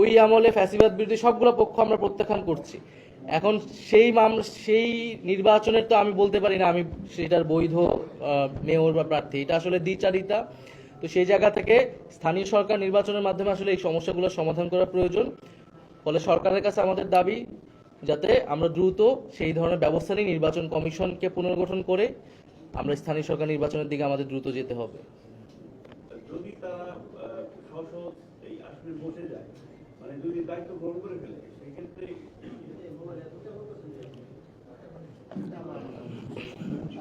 ওই আমলে ফ্যাসিবাদ বিরোধী সবগুলো পক্ষ আমরা প্রত্যাখ্যান করছি। এখন সেই মামলা সেই নির্বাচনের তো আমি বলতে পারি না, আমি সেটার বৈধ মেয়র বা প্রার্থী। এটা আসলে দ্বিচারিতা। তো সেই জায়গা থেকে স্থানীয় সরকার নির্বাচনের মাধ্যমে আসলে এই সমস্যাগুলো সমাধান করা প্রয়োজন। ফলে সরকারের কাছে আমাদের দাবি, যাতে আমরা দ্রুত সেই ধরনের ব্যবস্থা নিয়ে নির্বাচন কমিশনকে পুনর্গঠন করে আমরা স্থানীয় সরকার নির্বাচনের দিকে আমাদের দ্রুত যেতে হবে। যদি তারা এই বসে যায় মানে যদি দায়িত্ব গ্রহণ করে ফেলে। সেক্ষেত্রে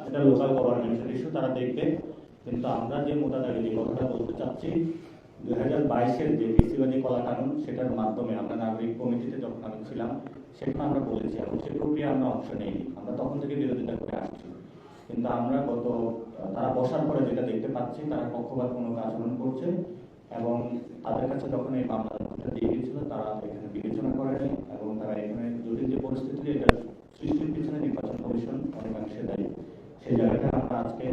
এটা লোকাল গভর্নমেন্টের ইস্যু তারা দেখবে। কিন্তু আমরা যে মোটাদাগে যে কথাটা বলতে চাচ্ছি, দুই হাজার বাইশের যে কৃষিবাদী কলা কানুন সেটার মাধ্যমে আমরা নাগরিক কমিটিতে যখন আমি ছিলাম, সেখানে আমরা বলেছি এবং সেই প্রক্রিয়া আমরা অংশ নেইনি। আমরা তখন থেকে বিরোধিতা করে আসছি। কিন্তু আমরা গত, তারা বসার পরে যেটা দেখতে পাচ্ছি, তারা পক্ষপাতমূলক আচরণ করছে। এবং তাদের কাছে যখন এই মামলা দিয়ে গিয়েছিল, তারা এখানে বিবেচনা করেনি এবং তারা এখানে জটিল যে পরিস্থিতি, এটা সৃষ্টির পিছনে নির্বাচন কমিশন অনেকাংশে দায়ী। সেই জায়গাটা আমরা আজকে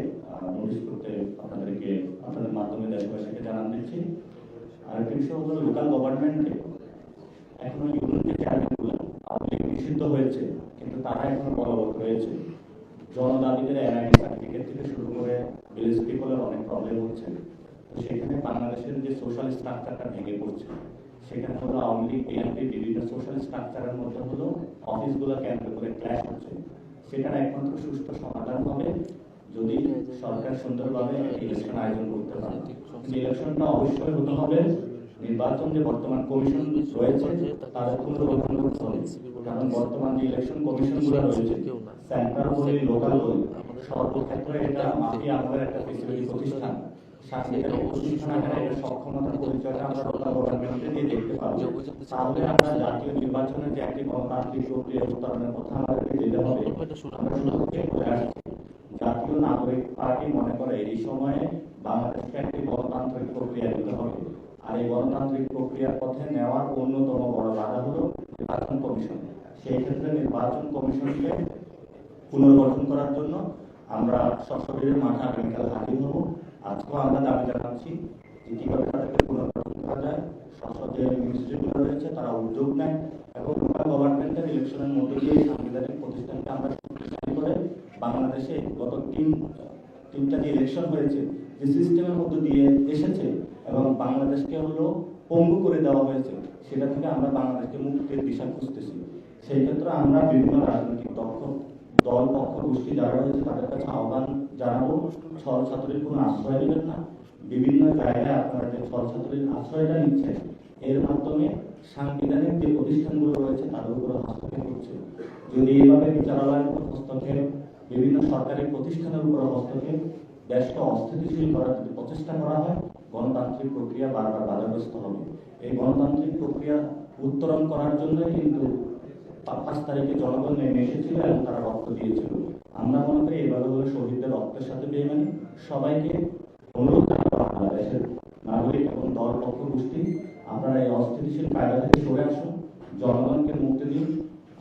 নোটিশ করতে আপনাদেরকে, আপনাদের মাধ্যমে দেশবাসীকে জানান দিচ্ছি। আর একটা বিষয় হলো লোকাল গভর্নমেন্টে এখনও ইউনিয়ন যে চেয়ারম্যানগুলো আওয়ামী নিষিদ্ধ হয়েছে, কিন্তু তারা এখনও বলবৎ রয়েছে। জনদাবিদের এনআইডি সার্টিফিকেট থেকে শুরু করে ভিলেজ পিপলের অনেক প্রবলেম হচ্ছে। সেখানে বাংলাদেশের যে সোশ্যাল স্ট্রাকচারটা ভেঙে পড়ছে, সেখানে হলো আওয়ামী লীগ বিএনপি বিভিন্ন সোশ্যাল স্ট্রাকচারের মধ্যে হলো অফিসগুলো কেন্দ্র করে ক্ল্যাশ হচ্ছে। সেটার একমাত্র সুষ্ঠু সমাধান হবে যদি সরকার সুন্দরভাবে ইলেকশন আয়োজন করতে পারে। ইলেকশনটা অবশ্যই হতে হবে, নির্বাচন যে বর্তমান কমিশন রয়েছে, তাদের পুনর্গঠন করতে হবে। কারণ বর্তমান যে ইলেকশন কমিশনগুলো রয়েছে সেন্ট্রাল বলি লোকাল বলি, সর্বক্ষেত্রে এটা আমাদের একটা প্রতিষ্ঠান। সাংবিধানিক প্রতিষ্ঠান এখানে সক্ষমতার পরিচয়টা আমরা লোকাল গভর্নমেন্টে দিয়ে দেখতে পাবো তাহলে আমরা জাতীয় নির্বাচনের যে একটি গণতান্ত্রিক প্রক্রিয়া উত্তরণের কথা আমাদেরকে যেতে হবে। আমরা শুরু বলে আসছি। জাতীয় নাগরিক পার্টি মনে করে এই সময়ে বাংলাদেশকে একটি গণতান্ত্রিক প্রক্রিয়া দিতে হবে। আর এই গণতান্ত্রিক প্রক্রিয়ার পথে নেওয়ার অন্যতম বড় বাধা হলো নির্বাচন কমিশন। সেই ক্ষেত্রে নির্বাচন কমিশনকে পুনর্গঠন করার জন্য আমরা সশরীরের মাঠে আগামীকাল হাজির হব। আজকেও আমরা দাবি জানাচ্ছি যে কীভাবে তাদেরকে পুনর্গঠন করা যায়, সংসদ মিনিস্ট্রিগুলো রয়েছে তারা উদ্যোগ নেয় এবং গভর্নমেন্টের ইলেকশনের মধ্যে দিয়ে সাংবিধানিক প্রতিষ্ঠানকে আমরা শক্তিশালী করে বাংলাদেশে গত তিন, তিনটা যে ইলেকশন হয়েছে, যে সিস্টেমের মধ্যে দিয়ে এসেছে এবং বাংলাদেশকে হলো পঙ্গু করে দেওয়া হয়েছে, সেটা থেকে আমরা বাংলাদেশকে মুক্তির দিশা খুঁজতেছি। সেই ক্ষেত্রে আমরা বিভিন্ন রাজনৈতিক দক্ষ দল, পক্ষ, গোষ্ঠী যারা রয়েছে তাদের কাছে আহ্বান জানাব ছল ছাত্রীর কোনো আশ্রয় নেবেন না। বিভিন্ন জায়গায় আপনারা যে ছল ছাত্রীর আশ্রয়টা নিচ্ছেন, এর মাধ্যমে সাংবিধানিক যে প্রতিষ্ঠানগুলো রয়েছে, তাদের উপর হস্তক্ষেপ করছে। যদি এভাবে বিচারালয়ের উপর হস্তক্ষেপ, বিভিন্ন সরকারি প্রতিষ্ঠানের উপর হস্তক্ষেপ, দেশকে অস্থিতিশীল করার যদি প্রচেষ্টা করা হয়, গণতান্ত্রিক প্রক্রিয়া বারবার বাধাগ্রস্ত হবে। এই গণতান্ত্রিক প্রক্রিয়া উত্তরণ করার জন্য কিন্তু পাঁচ তারিখে জনগণ নেমে এসেছিল এবং তারা রক্ত দিয়েছিল। আমরা মনে করি এভাবে হলে শহীদদের রক্তের সাথে বেমানি সবাইকে অনুরোধ জানাব বাংলাদেশের নাগরিক এবং দল পক্ষ গোষ্ঠী, আপনারা এই অস্থিতিশীল কায়দা থেকে সরে আসুন, জনগণকে মুক্তি দিন।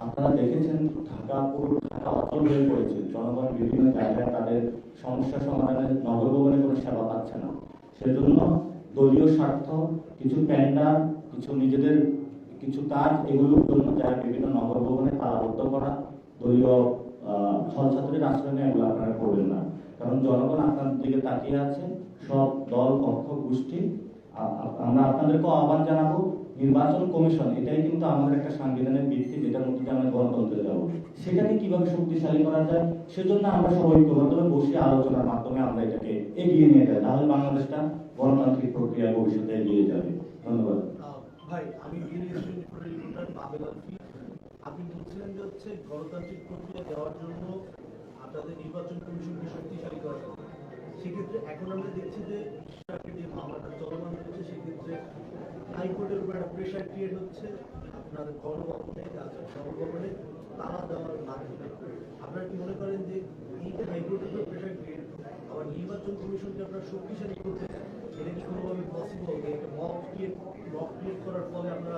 আপনারা দেখেছেন ঢাকা পুরো ঢাকা অচল হয়ে পড়েছে। জনগণ বিভিন্ন জায়গায় তাদের সমস্যা সমাধানে নগরভবনে কোনো সেবা পাচ্ছে না। সেজন্য দলীয় স্বার্থ, কিছু প্যান্ডার কিছু নিজেদের, কিছু কাজ, এগুলোর জন্য যারা বিভিন্ন নগর ভবনে তালাবদ্ধ করা, দলীয় ছলছাত্রীর আশ্রয় নিয়ে এগুলো আপনারা করবেন না। কারণ জনগণ আপনার দিকে তাকিয়ে আছে, সব দল, পক্ষ, গোষ্ঠী। আমরা আপনাদেরকেও আহ্বান জানাব, নির্বাচন কমিশন, এটাই কিন্তু আমাদের একটা সাংবিধানিক ভিত্তি, যেটার মধ্যে দিয়ে আমরা গণতন্ত্রে যাব। সেটাকে কীভাবে শক্তিশালী করা যায়, সেজন্য আমরা সবাই ঐক্যবদ্ধভাবে বসে আলোচনার মাধ্যমে আমরা এটাকে এগিয়ে নিয়ে যাই। তাহলে বাংলাদেশটা গণতান্ত্রিক প্রক্রিয়া ভবিষ্যতে এগিয়ে যাবে। ধন্যবাদ। ভাই, আমি বিএনপি রিপোর্টার পাবেল আলফি আপনি বলছিলেন যে হচ্ছে গণতান্ত্রিক প্রক্রিয়া দেওয়ার জন্য আপনাদের নির্বাচন কমিশনকে শক্তিশালী করা। সেক্ষেত্রে এখন আমরা দেখছি যে মামলাটা চলমান হচ্ছে, সেক্ষেত্রে হাইকোর্টের উপর একটা প্রেশার ক্রিয়েট হচ্ছে। আপনার গণভবনে গণভবনে তালা দেওয়ার মাধ্যমে। আপনারা কি মনে করেন যে এই যে হাইকোর্টের উপর প্রেশার ক্রিয়েট আবার নির্বাচন কমিশনকে আপনারা শক্তিশালী করতে এটা কি কোনোভাবে পসিবল একটা মক ক্রিয়েট মক ক্রিয়েট করার ফলে আমরা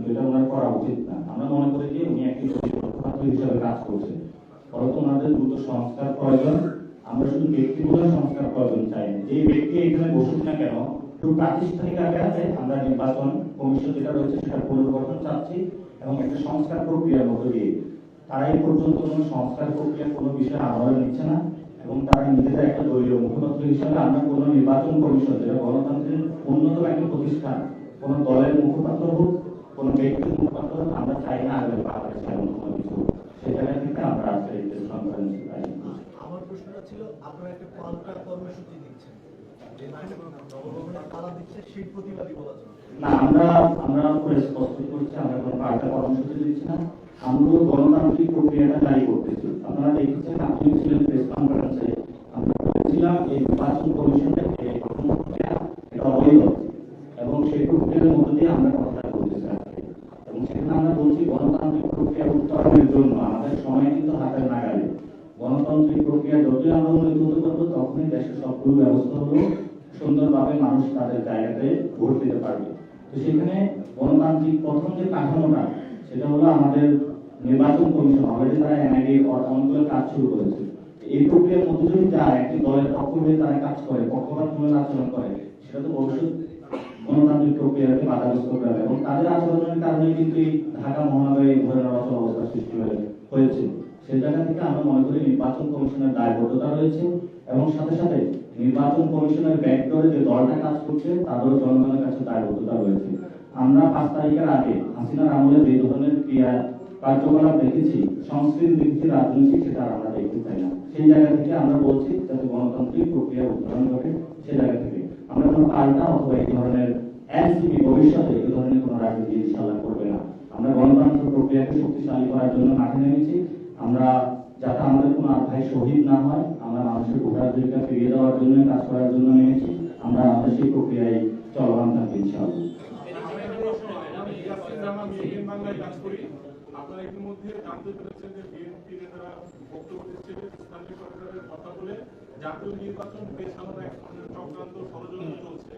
কিন্তু এটা ওনার করা উচিত না। আমরা মনে করি যে উনি একটি পক্ষপাত হিসাবে কাজ করছেন। বরং ওনাদের দ্রুত সংস্কার প্রয়োজন। আমরা শুধু ব্যক্তিগত সংস্কার প্রয়োজন চাই যে ব্যক্তি এখানে বসুক না কেন একটু প্রাতিষ্ঠানিক আকারে আমরা নির্বাচন কমিশন যেটা রয়েছে সেটা পুনর্গঠন চাচ্ছি এবং একটা সংস্কার প্রক্রিয়ার মধ্যে দিয়ে তারা এই পর্যন্ত কোনো সংস্কার প্রক্রিয়া কোনো বিষয়ে আমলে নিচ্ছে না এবং তারা নিজেদের একটা দলীয় মুখপাত্র হিসাবে আমরা কোনো নির্বাচন কমিশন, যেটা গণতন্ত্রের অন্যতম একটা প্রতিষ্ঠান, কোনো দলের মুখপাত্র হোক কোনো ব্যক্তির মুখপাত্র আমরা চাই না আগে এমন কোনো কিছু। জায়গা থেকে আমরা আজকে এই প্রেস কনফারেন্সে করছি। আমার প্রশ্নটা ছিল আপনারা একটা পাল্টা কর্মসূচি দিচ্ছেন। না আমরা করছি আমরা কোনো পাল্টা কর্মসূচি দিচ্ছি না। আমরা গণতান্ত্রিক প্রক্রিয়াটা জারি করতেছি। আপনারা দেখেছেন আপনি ছিলেন প্রেস কনফারেন্সে। আমরা বলেছিলাম এই নির্বাচন কমিশনের যে গঠন প্রক্রিয়া এটা অবৈধ এবং সেই প্রক্রিয়ার মধ্যে দিয়ে আমরা কথাটা বলতেছি আজকে এবং সেখানে আমরা বলছি গণতান্ত্রিক প্রক্রিয়া উত্তরণের জন্য আমাদের সময় কিন্তু হাতের নাগালে গণতান্ত্রিক প্রক্রিয়া যতই আমরা উন্নত হতে তখনই দেশের সবগুলো ব্যবস্থা হলো সুন্দরভাবে মানুষ তাদের জায়গাতে ভোট দিতে পারবে। তো সেখানে গণতান্ত্রিক প্রথম যে কাঠামোটা, সেটা হলো আমাদের নির্বাচন কমিশন। অলরেডি তারা এনআইডি অনেকগুলো কাজ শুরু করেছে। এই প্রক্রিয়ার মধ্যে যদি যায়, একটি দলের পক্ষ হয়ে তারা কাজ করে পক্ষপাতমূলক আচরণ করে, সেটা তো ভবিষ্যৎ গণতান্ত্রিক প্রক্রিয়াকে বাধাগ্রস্ত করে এবং তাদের আচরণের কারণে কিন্তু এই ঢাকা মহানগরে ধরনের অবস্থা সৃষ্টি হয়েছে। সেই জায়গা থেকে আমরা মনে করি নির্বাচন কমিশনের দায়বদ্ধতা রয়েছে। এবং সাথে সাথে নির্বাচন কমিশনের ব্যাকডোরে যে দলটা কাজ করছে, তাদেরও জনগণের কাছে দায়বদ্ধতা রয়েছে। আমরা পাঁচ তারিখের আগে হাসিনার আমলে যে ধরনের ক্রিয়া কার্যকলাপ দেখেছি, সংস্কৃতি দেখেছি রাজনীতি, সেটা আমরা দেখতে চাই না। সেই জায়গা থেকে আমরা বলছি যাতে গণতান্ত্রিক প্রক্রিয়া উত্তরণ ঘটে সেই জায়গা থেকে। আমরা কোনো পাল্টা অথবা এই ধরনের এনসিপি ভবিষ্যতে এই ধরনের কোনো রাজনীতি ইনশাল্লাহ করবে না। আমরা গণতান্ত্রিক প্রক্রিয়াকে শক্তিশালী করার জন্য মাঠে নেমেছি। আমরা যাতে আমাদের কোনো আধ্যায় শহীদ না হয়, আমরা মানুষের ভোটাধিকার ফিরিয়ে দেওয়ার জন্য, কাজ করার জন্য নিয়েছি আমরা আমাদের সেই প্রক্রিয়ায় চলমান থাকি ইনশাআল্লাহ। আপনারা চলছে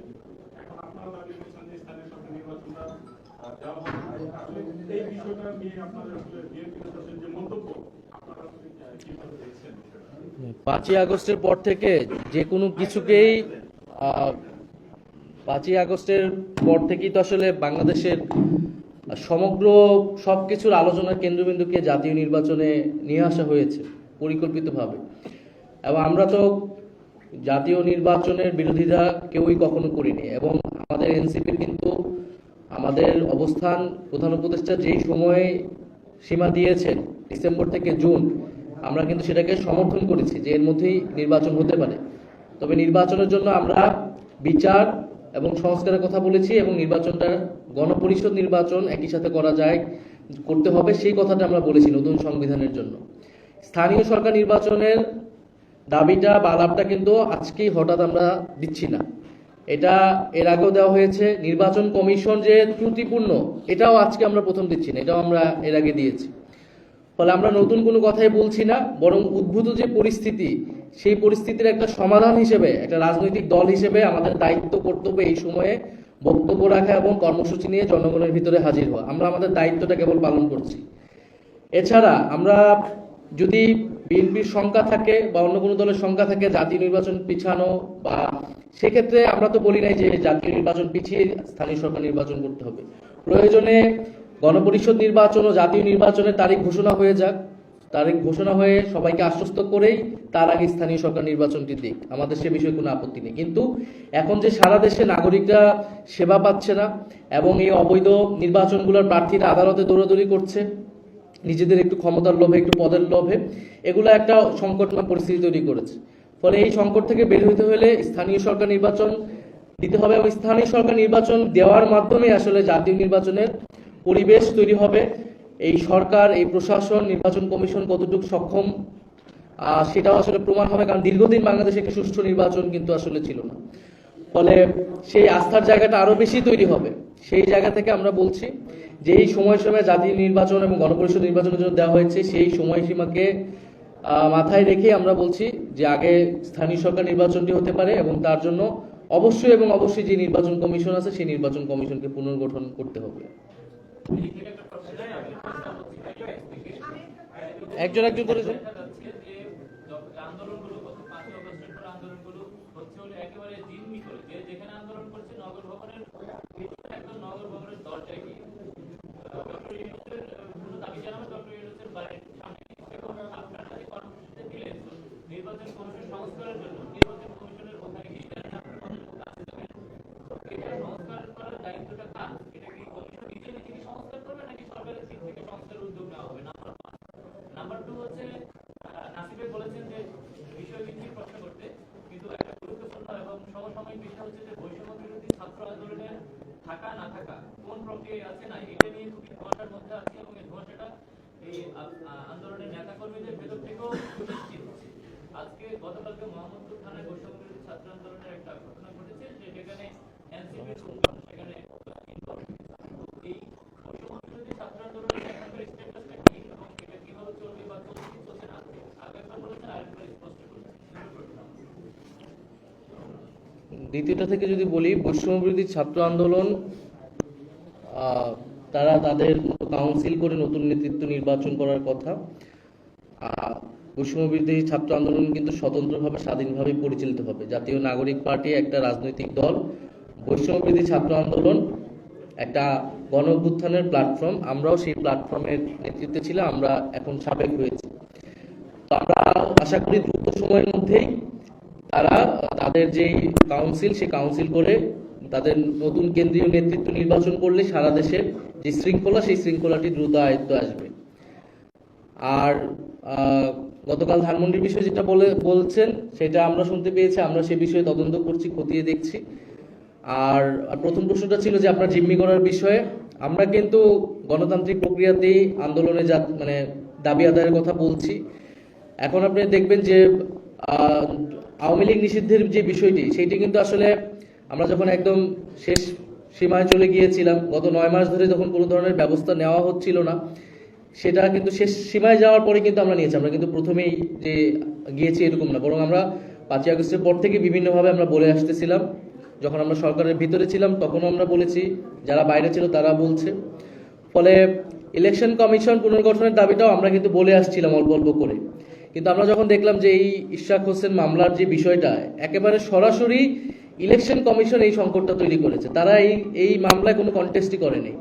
এই বিষয়টা নিয়ে আপনাদের বিএনপি নেতাদের যে মন্তব্য আপনারা আসলে কীভাবে দেখছেন বিষয়টা পাঁচই আগস্টের পর থেকে যে কোনো কিছুকেই পাঁচই আগস্টের পর থেকেই তো আসলে বাংলাদেশের সমগ্র সবকিছুর আলোচনার কেন্দ্রবিন্দুকে জাতীয় নির্বাচনে নিয়ে আসা হয়েছে পরিকল্পিতভাবে। এবং আমরা তো জাতীয় নির্বাচনের বিরোধিতা কেউই কখনো করিনি এবং আমাদের এনসিপির কিন্তু আমাদের অবস্থান প্রধান উপদেষ্টা যেই সময়ে সীমা দিয়েছেন, ডিসেম্বর থেকে জুন আমরা কিন্তু সেটাকে সমর্থন করেছি যে এর মধ্যেই নির্বাচন হতে পারে। তবে নির্বাচনের জন্য আমরা বিচার এবং সংস্কারের কথা বলেছি এবং নির্বাচনটা গণপরিষদ নির্বাচন একই সাথে করা যায়, করতে হবে সেই কথাটা আমরা বলেছি নতুন সংবিধানের জন্য। স্থানীয় সরকার নির্বাচনের দাবিটা বা আলাপটা কিন্তু আজকেই হঠাৎ আমরা দিচ্ছি না। এটা এর আগেও দেওয়া হয়েছে, নির্বাচন কমিশন যে ত্রুটিপূর্ণ, এটাও আজকে আমরা প্রথম দিচ্ছি না, এটাও আমরা এর আগে দিয়েছি। ফলে আমরা নতুন কোনো কথাই বলছি না, বরং উদ্ভূত যে পরিস্থিতি, সেই পরিস্থিতির একটা সমাধান হিসেবে, একটা রাজনৈতিক দল হিসেবে আমাদের দায়িত্ব কর্তব্য এই সময়ে বক্তব্য রাখা এবং কর্মসূচি নিয়ে জনগণের ভিতরে হাজির হওয়া। আমরা আমাদের দায়িত্বটা কেবল পালন করছি। এছাড়া আমরা যদি বিএনপির সংখ্যা থাকে বা অন্য কোনো দলের সংখ্যা থাকে, জাতীয় নির্বাচন পিছানো বা সেক্ষেত্রে আমরা তো বলি নাই যে জাতীয় নির্বাচন পিছিয়ে স্থানীয় সরকার নির্বাচন করতে হবে। প্রয়োজনে গণপরিষদ নির্বাচন ও জাতীয় নির্বাচনের তারিখ ঘোষণা হয়ে যাক। তারিখ ঘোষণা হয়ে সবাইকে আশ্বস্ত করেই তার আগে স্থানীয় সরকার নির্বাচনটি দিক। আমাদের সে বিষয়ে কোনো আপত্তি নেই। কিন্তু এখন যে সারা দেশে নাগরিকরা সেবা পাচ্ছে না এবং এই অবৈধ নির্বাচনগুলোর প্রার্থীরা আদালতে দৌড়াদৌড়ি করছে, নিজেদের একটু ক্ষমতার লোভে, একটু পদের লোভে, এগুলো একটা সংকটময় পরিস্থিতি তৈরি করেছে। ফলে এই সংকট থেকে বের হতে হলে স্থানীয় সরকার নির্বাচন দিতে হবে এবং স্থানীয় সরকার নির্বাচন দেওয়ার মাধ্যমে আসলে জাতীয় নির্বাচনের পরিবেশ তৈরি হবে। এই সরকার, এই প্রশাসন, নির্বাচন কমিশন কতটুকু সক্ষম সেটাও আসলে প্রমাণ হবে, কারণ দীর্ঘদিন বাংলাদেশে একটি সুষ্ঠু নির্বাচন কিন্তু আসলে ছিল না। ফলে সেই আস্থার জায়গাটা আরও বেশি তৈরি হবে। সেই জায়গা থেকে আমরা বলছি যে এই সময় সময়সীমা জাতীয় নির্বাচন এবং গণপরিষদ নির্বাচনের জন্য দেওয়া হয়েছে, সেই সময়সীমাকে মাথায় রেখে আমরা বলছি যে আগে স্থানীয় সরকার নির্বাচনটি হতে পারে এবং তার জন্য অবশ্যই এবং অবশ্যই যে নির্বাচন কমিশন আছে, সেই নির্বাচন কমিশনকে পুনর্গঠন করতে হবে। একজন একজন করে দেখা যাচ্ছে যে যখন আন্দোলনগুলো গত হচ্ছে একেবারে যেখানে আন্দোলন করছে নগর ভবনের একদম নগর ভবনের দরজায় গিয়ে ডক্টর ইউনুসের আহ, কোনো দাবি জানাবে ডক্টর ইউনুসের বাড়ির সামনে গিয়ে। এবং আপনারা যে কর্মসূচিতে দিলেন নির্বাচন কমিশন সংস্কারের জন্য নির্বাচন কমিশনের ওখানে গিয়ে জানেন আপনার কতটুকু কাছে যাবেন এটা সংস্কার করার দায়িত্বটা কার এটা কি কমিশন নিজে নিজেকে সংস্কার করবে নাকি সরকারের দিক থেকে সংস্কারের উদ্যোগ নেওয়া হবে নাম্বার ওয়ান নাম্বার টু হচ্ছে নাসিবে বলেছেন যে বিষয়ভিত্তিক প্রশ্ন করতে, কিন্তু একটা গুরুত্বপূর্ণ এবং সমসাময়িক বিষয় হচ্ছে যে বৈষম্য বিরোধী ছাত্র আন্দোলনের থাকা, না থাকা, কোন প্রক্রিয়ায় আছে না, এটা নিয়ে খুবই ধোঁয়াশার মধ্যে আছে এবং এই ধোঁয়াশাটা এই আন্দোলনের নেতা কর্মীদের ভেতর থেকেও সৃষ্টি হচ্ছে। আজকে গতকালকে মোহাম্মদপুর থানায় বৈষম্য বিরোধী ছাত্র আন্দোলনের একটা ঘটনা ঘটেছে যে যেখানে এনসিপির সেখানে involved হয়েছে। এই বৈষম্য বিরোধী ছাত্র আন্দোলনের এখনকার স্ট্যাটাসটা কি এবং এটা কীভাবে চলবে বা চলছে কি চলছে না আগেরবার বলেছেন আরেকবার স্পষ্ট করছেন দ্বিতীয়টা থেকে যদি বলি বৈষম্য বিরোধী ছাত্র আন্দোলন তারা তাদের কাউন্সিল করে নতুন নেতৃত্ব নির্বাচন করার কথা। আহ, বৈষম্য ছাত্র আন্দোলন কিন্তু স্বতন্ত্রভাবে স্বাধীনভাবে পরিচালিত হবে। জাতীয় নাগরিক পার্টি একটা রাজনৈতিক দল। বৈষম্য বিরোধী ছাত্র আন্দোলন একটা গণ অভ্যুত্থানের প্ল্যাটফর্ম আমরাও সেই প্ল্যাটফর্মের নেতৃত্বে ছিলাম আমরা এখন সাবেক হয়েছি। তো আমরা আশা করি দ্রুত সময়ের মধ্যেই তারা তাদের যেই কাউন্সিল সেই কাউন্সিল করে তাদের নতুন কেন্দ্রীয় নেতৃত্ব নির্বাচন করলে সারা দেশের যে শৃঙ্খলা, সেই শৃঙ্খলাটি দ্রুত আয়ত্ত আসবে। আর গতকাল ধানমন্ডির বিষয়ে যেটা বলে, বলছেন, সেটা আমরা শুনতে পেয়েছি, আমরা সে বিষয়ে তদন্ত করছি, খতিয়ে দেখছি। আর প্রথম প্রশ্নটা ছিল যে আপনার জিম্মি করার বিষয়ে। আমরা কিন্তু গণতান্ত্রিক প্রক্রিয়াতেই আন্দোলনে যা মানে দাবি আদায়ের কথা বলছি। এখন আপনি দেখবেন যে আওয়ামী লীগ নিষিদ্ধের যে বিষয়টি, সেইটি কিন্তু আসলে আমরা যখন একদম শেষ সীমায় চলে গিয়েছিলাম, গত নয় মাস ধরে যখন কোনো ধরনের ব্যবস্থা নেওয়া হচ্ছিল না। সেটা কিন্তু শেষ সীমায় যাওয়ার পরে কিন্তু আমরা নিয়েছি। আমরা কিন্তু প্রথমেই যে গিয়েছি এরকম না, বরং আমরা পাঁচই আগস্টের পর থেকে বিভিন্নভাবে আমরা বলে আসতেছিলাম। যখন আমরা সরকারের ভিতরে ছিলাম, তখনও আমরা বলেছি, যারা বাইরে ছিল তারা বলছে। ফলে ইলেকশন কমিশন পুনর্গঠনের দাবিটাও আমরা কিন্তু বলে আসছিলাম অল্প অল্প করে। কিন্তু আমরা যখন দেখলাম যে এই ইশাক হোসেন মামলার যে বিষয়টা, একেবারে সরাসরি ইলেকশন কমিশন এই সংকটটা তৈরি করেছে। তারা এই এই মামলায় কোনো কন্টেস্টই করেনি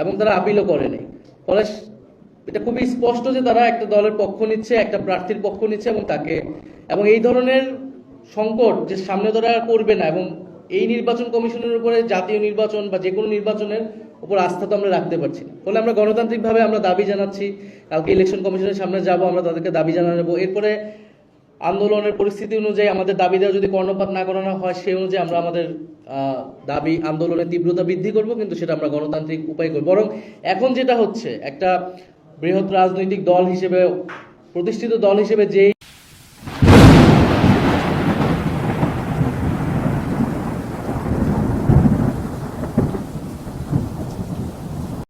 এবং তারা আপিলও করেনি। ফলে এটা খুবই স্পষ্ট যে তারা একটা দলের পক্ষ নিচ্ছে, একটা প্রার্থীর পক্ষ নিচ্ছে এবং তাকে, এবং এই ধরনের সংকট যে সামনে তারা করবে না এবং এই নির্বাচন কমিশনের উপরে জাতীয় নির্বাচন বা যে কোনো নির্বাচনের উপর আস্থা তো আমরা রাখতে পারছি না। ফলে আমরা গণতান্ত্রিকভাবে আমরা দাবি জানাচ্ছি, কালকে ইলেকশন কমিশনের সামনে যাব, আমরা তাদেরকে দাবি জানা জানাব। এরপরে আন্দোলনের পরিস্থিতি অনুযায়ী আমাদের দাবি দেওয়া যদি কর্ণপাত না করানো হয়, সেই অনুযায়ী আমরা আমাদের দাবি আন্দোলনের তীব্রতা বৃদ্ধি করব, কিন্তু সেটা আমরা গণতান্ত্রিক উপায় করব। বরং এখন যেটা হচ্ছে, একটা বৃহৎ রাজনৈতিক দল হিসেবে, প্রতিষ্ঠিত দল হিসেবে যেই